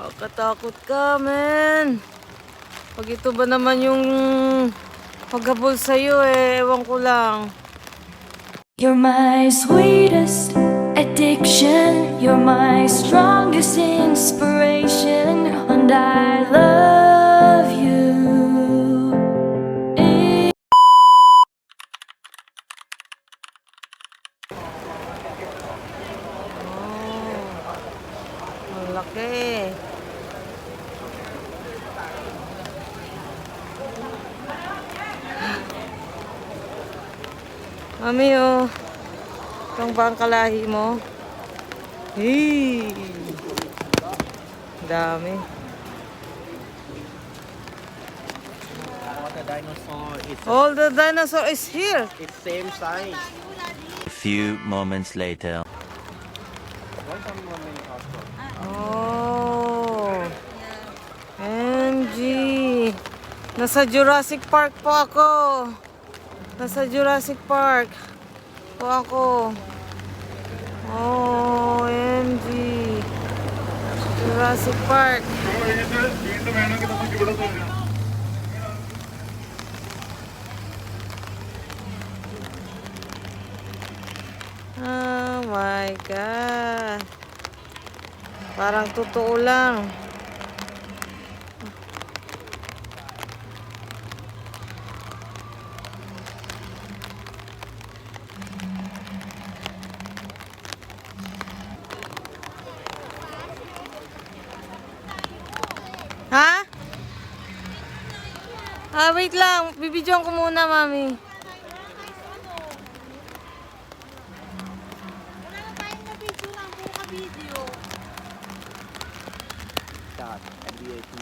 Kakatakot ka, men. Pag ito ba naman yung maghabol sa'yo eh, ewan ko lang. You're my sweetest addiction. You're my strongest inspiration. And I love you. Oh, ang laki. Mami, oh. Itong ba ang kalahi mo? Hey! Dami. All the dinosaur is here. it's same size. A few moments later. Oh. MG. Nasa Jurassic Park po ako. Nasa Jurassic Park po ako. Oh, MG. Jurassic Park. Oh my God. Parang totoo lang. Ah, wait lang. Bibidyoan ko muna, mami. That and VAT.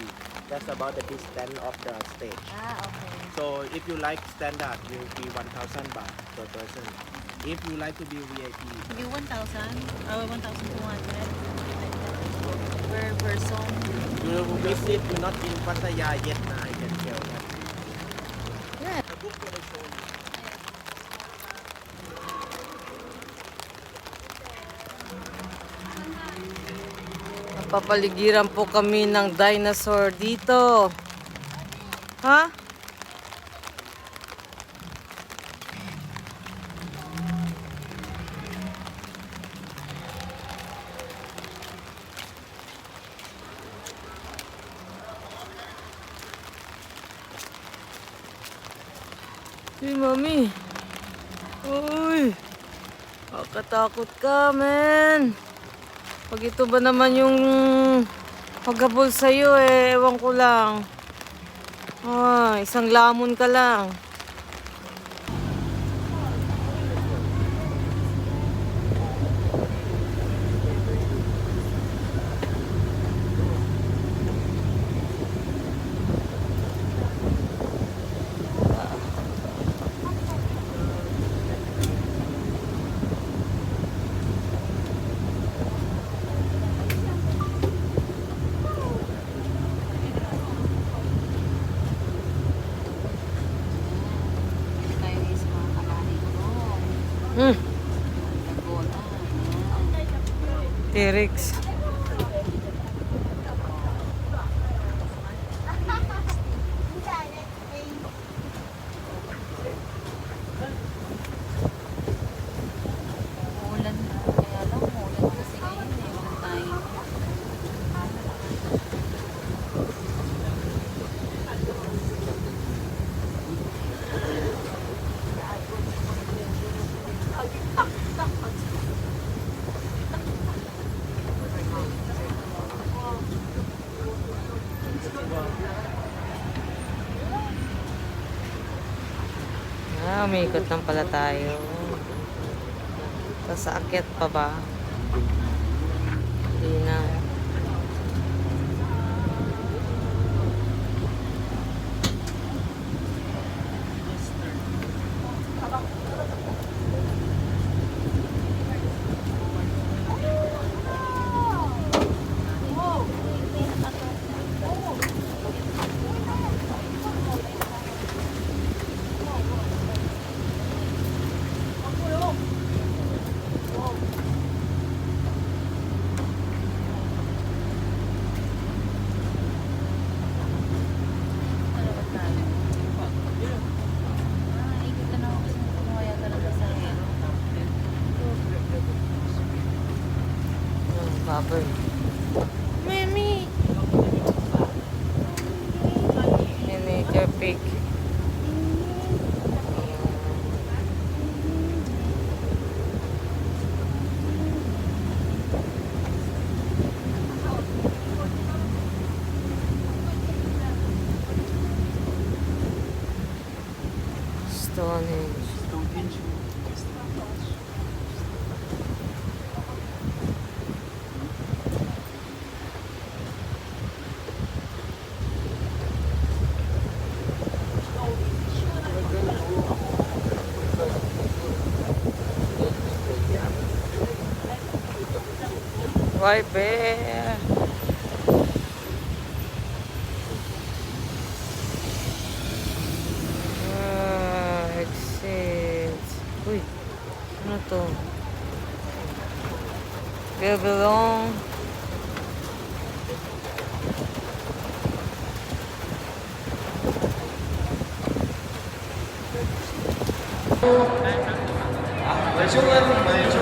That's about the distance of the stage. Ah, okay. So if you like standard, you will be 1,000 baht per person. If you like to be VIP, Maybe 1,000 or 1,200 per person. you will visit not in Pattaya yet. Nah, I can tell that. Book. Napapaligiran po kami ng dinosaur dito. Ha? Hey, mami. Uy. Kakatakot ka, men. Pag ito ba naman yung maghabol sa'yo eh, ewan ko lang. Ah, isang lamon ka lang. Erics. Ah, umikot lang pala tayo. Tapos aakyat pa ba? happen. Mimi, You need big... Stunning. vai be. Ai, que. Ui, notou. Babylon. Mas eu levo mais.